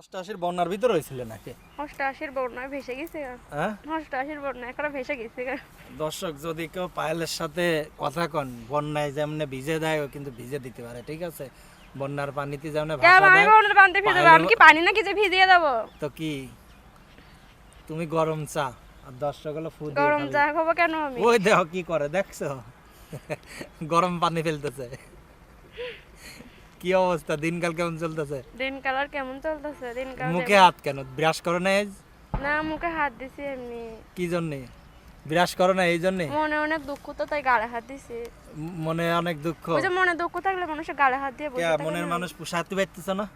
অষ্টাশির বন্যার ভিতরে হয়েছিল নাকি? অষ্টআশির বন্যায় ভেসে গেছে। হ্যাঁ? অষ্টআশির বন্যায় এখন ভেসে গেছে। দর্শক যদি কেউ পায়েলের সাথে কথা কন বন্যায় যেমন ভিজে দেয় ও কিন্তু ভিজে দিতে পারে ঠিক আছে? বন্যার পানিতে যেমন কেন আমি দেয় বন্যার পানিতে ভিজে দেবো? কি পানি নাকি যে ভিজিয়ে দেবো? তো কি? তুমি গরম চা আর দর্শক হলো ফু দিয়ে গরম। চা খাব কেন আমি? ওই দেখো কি করে দেখছ? গরম পানি ফেলতেছে। কি অবস্থা? দিনকাল কেমন চলতেছে? দিন কালার কেমন চলতেছে? দিন কাল মুখে হাত কেন? ব্রাশ করো না আজ? না মুখে হাত দিছি এমনি। কি জন্যে? ব্রাশ করো না এই জন্যে? মনে অনেক দুঃখ তো তাই গালে হাত দিছি। মনে অনেক দুঃখ। ওই যে মনে দুঃখ থাকলে মানুষের গালে হাত দিয়ে বসে থাকে মনের মানুষ পুষাতে পারতেছ না?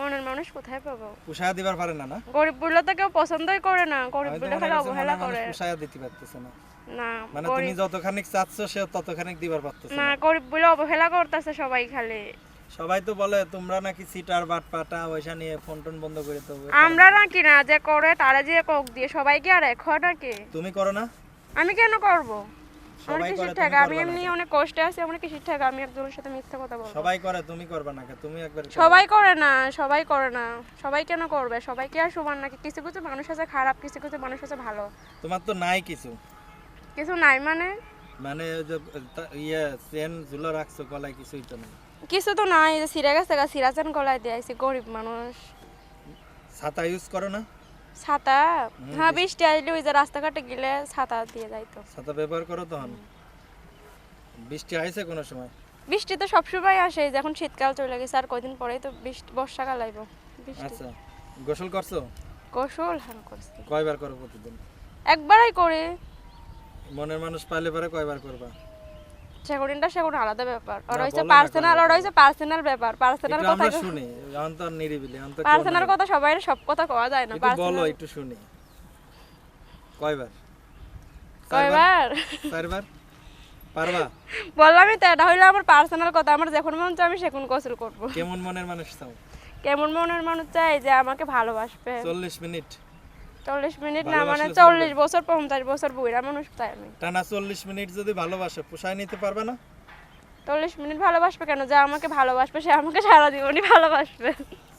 মনের মানুষ কোথায় পাবো? পুষায় দিবার পারে না না? গরিব বলে তো কেউ পছন্দই করে না। গরিব তো খালি অবহেলা করে। পুষায় দিতে পারতেছে না। না মানে তুমি যতখানি চাচ্ছ সে ততখানি দিবার পারতেছে না গরিব বলে অবহেলা করতেছে সবাই খালি। সবাই তো বলে তোমরা নাকি সিটার বাট পাটা পয়সা নিয়ে ফোন টোন বন্ধ করে তো আমরা নাকি না যে করে তারা যে কোক দিয়ে সবাই কি আর এক হয় নাকি? তুমি করো না। আমি কেন করব? আমার কিসের টাকা আমি এমনি না অনেক কষ্টে আছি আমার কিসের টাকা আমি একজনের সাথে মিথ্যা কথা বলব। সবাই করে তুমি করবে না? তুমি একবার সবাই করে না সবাই করে না। সবাই কেন করবে? সবাই কি আর সমান নাকি? কিছু কিছু মানুষ আছে খারাপ কিছু কিছু মানুষ আছে ভালো। তোমার তো নাই কিছু। কিছু নাই মানে? মানে যে ইয়ে চেন ঝুলো রাখছো গলায় কিছুই তো নেই। কিছু তো নাই যে সিরা গেছে গা সিরাচান গলায় দিয়ে আইছি গরিব মানুষ ছাতা ইউজ করো না? ছাতা? হ্যাঁ বৃষ্টি আসলে ওই যে রাস্তাঘাটে গেলে ছাতা দিয়ে যাইতো ছাতা ব্যবহার করো তখন বৃষ্টি আইছে কোনো সময়? বৃষ্টি তো সবসময় আসে এই যে এখন শীতকাল চলে গেছে আর কয়দিন পরেই তো বৃষ্টি বর্ষাকাল আইব আচ্ছা গোসল করছ? গোসল হ্যাঁ করছি। কয়বার করো প্রতিদিন? একবারই করি। মনের মানুষ পাইলে পরে কয়বার করবা? সেগুনটা সেগুন আলাদা ব্যাপার। আর হইছে পার্সোনাল আর হইছে পার্সোনাল ব্যাপার। পার্সোনাল কথা শুনি এখন তো নিরিবিলি এখন তো পার্সোনাল কথা সবাই সব কথা কওয়া যায় না একটু বলো একটু শুনি। কয়বার? কয়বার? চারবার পারবা? বললামই তো এটা হইল আমার পার্সোনাল কথা আমার যখন মন চায় আমি সেখন গোসল করব। কেমন মনের মানুষ চাও? কেমন মনের মানুষ চাই যে আমাকে ভালোবাসবে। চল্লিশ মিনিট। চল্লিশ মিনিট না মানে চল্লিশ বছর পঞ্চাশ বছর বুড়া মানুষ চাই আমি। টানা চল্লিশ মিনিট যদি ভালোবাসে পোষায় নিতে পারবে না? চল্লিশ মিনিট ভালোবাসবে কেন? যে আমাকে ভালোবাসবে সে আমাকে সারা জীবনই ভালোবাসবে।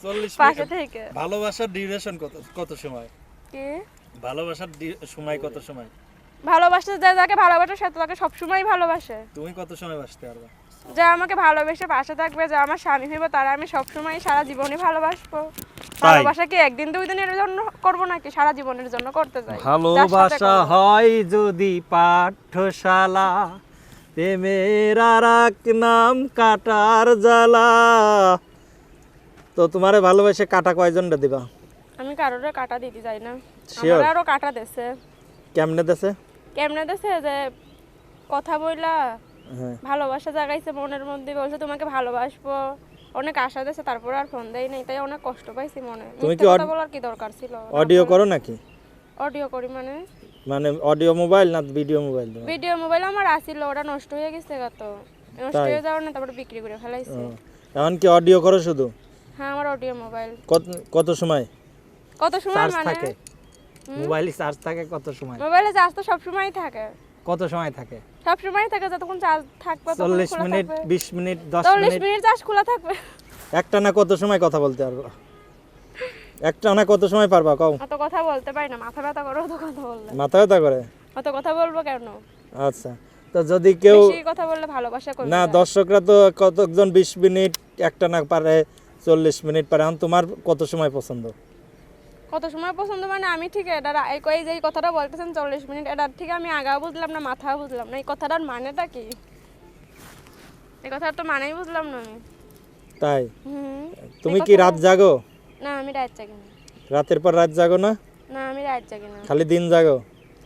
চল্লিশ পাশে থেকে। ভালোবাসার ডিউরেশন কত কত সময়? কি? ভালোবাসার সময় কত সময়? ভালোবাসতে যে যাকে ভালোবাসে সে তাকে সবসময় ভালোবাসে। তুমি কত সময় বাসতে পারবে? যে আমাকে ভালোবেসে পাশে থাকবে যে আমার স্বামী হইব তারা আমি সবসময় সারা জীবনই ভালোবাসবো। ভালোবাসা কি একদিন দুই দিনের জন্য করব নাকি? সারা জীবনের জন্য করতে চাই। ভালোবাসা হয় যদি পাঠশালা প্রেমের আর নাম কাটার জ্বালা। তো তোমারে ভালোবাসে কাটা কয়জনটা দিবা? আমি কারোর কাটা দিতে চাই না। আমার আরও কাটা দেছে। কেমনে দেছে? কেমনে দেছে যে কথা বইলা হ্যাঁ। ভালোবাসা জাগাইছে মনের মধ্যে বলছে তোমাকে ভালোবাসবো। অনেক আশা দিয়েছে তারপর আর ফোন দেয় নাই তাই অনেক কষ্ট পাইছি মনে। তুমি কি কথা বলার কি দরকার ছিল? অডিও করো নাকি? অডিও করি মানে? মানে অডিও মোবাইল না ভিডিও মোবাইল ভিডিও মোবাইল আমার আসিল ওটা নষ্ট হয়ে গেছে গত নষ্ট হয়ে যাওয়ার না তারপরে বিক্রি করে ফেলাইছি। এখন কি অডিও করো শুধু? হ্যাঁ আমার অডিও মোবাইল কত কত সময়? কত সময় মানে? থাকে। মোবাইলে চার্জ থাকে কত সময়? মোবাইলে চার্জ তো সব সময় থাকে। কত সময় থাকে? সব সময় থাকে যতক্ষণ চার্জ থাকবে ততক্ষণ চল্লিশ খোলা মিনিট থাকবে। বিশ মিনিট দশ চল্লিশ মিনিট? মিনিট চার্জ খোলা থাকবে। একটা না কত সময় কথা বলতে পারব? একটা না কত সময় পারবা? কও। অত কথা বলতে পারি না মাথা ব্যথা করে অত কথা বললে। মাথা ব্যথা করে? অত কথা বলব কেন? আচ্ছা তো যদি কেউ বেশি কথা বললে ভালোবাসা করবে না দর্শকরা তো কতজন বিশ মিনিট একটা না পারে চল্লিশ মিনিট পারে তোমার কত সময় পছন্দ? কত সময় পছন্দ মানে আমি ঠিক এটা এই যে এই কথাটা বলতেছেন চল্লিশ মিনিট এটার ঠিক আমি আগাও বুঝলাম না মাথাও বুঝলাম না এই কথাটার মানেটা কি? এই কথার তো মানেই বুঝলাম না আমি। তাই? তুমি কি রাত জাগো? না আমি রাত জাগি না। রাতের পর রাত জাগো না? না আমি রাত জাগি না। খালি দিন জাগো?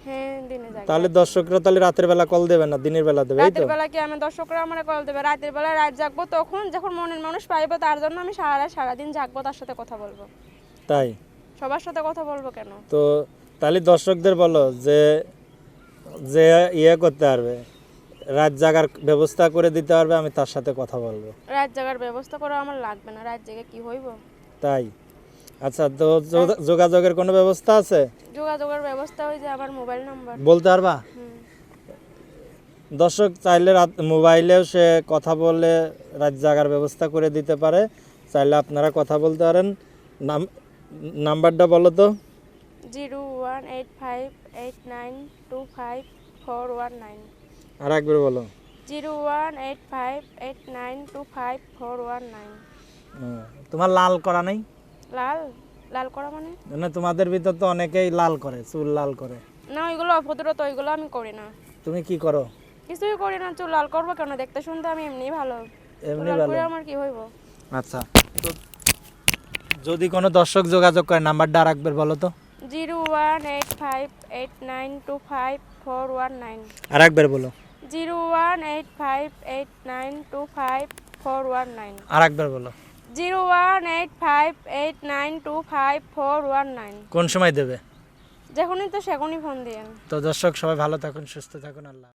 হ্যাঁ দিনে জাগি। তাহলে দর্শকরা তাহলে রাতের বেলা কল দেবে না দিনের বেলা দেবে রাতের বেলা কি আমি দর্শকরা আমার কল দেবে? রাতের বেলা রাত জাগবো তখন যখন মনের মানুষ পাইবো তার জন্য আমি সারা রাত সারাদিন জাগবো তার সাথে কথা বলব। তাই? সবার সাথে কথা বলব কেন? তো তাহলে দর্শকদের বলো যে যে ইয়ে করতে পারবে রাত জাগার ব্যবস্থা করে দিতে পারবে আমি তার সাথে কথা বলব। রাত জাগার ব্যবস্থা করা আমার লাগবে না রাত জেগে কি হইব? তাই? আচ্ছা তো যোগাযোগের কোনো ব্যবস্থা আছে? যোগাযোগের ব্যবস্থা ওই যে আমার মোবাইল নাম্বার। বলতে পারবা? দর্শক চাইলে রাত মোবাইলেও সে কথা বলে রাত জাগার ব্যবস্থা করে দিতে পারে। চাইলে আপনারা কথা বলতে পারেন। নাম নাম্বারটা বলো তো। Zero one eight five eight nine two five four one nine. আর একবার বলো। Zero one eight five eight nine two five four one nine. তোমার লাল করা নেই? লাল? লাল করা মানে? না তোমাদের ভিতর তো অনেকেই লাল করে চুল লাল করে। না ওইগুলো অভদ্র তো ওইগুলো আমি করি না। তুমি কি করো? কিছুই করি না চুল লাল করব কেন? দেখতে শুনতে আমি এমনি ভালো। এমনি ভালো। আমার কি হইব? আচ্ছা। যদি কোনো দর্শক যোগাযোগ করে নাম্বারটা একবার বলো তো। Zero one eight five eight nine two five four one nine. আর একবার বলো। Zero one eight five eight nine two five four one nine. আর একবার বলো। Zero one eight five eight nine two five four one nine. কোন সময় দেবে? যখনই তো সেখনই phone দিয়েন তো দর্শক সবাই ভালো থাকুন সুস্থ থাকুন আল্লাহ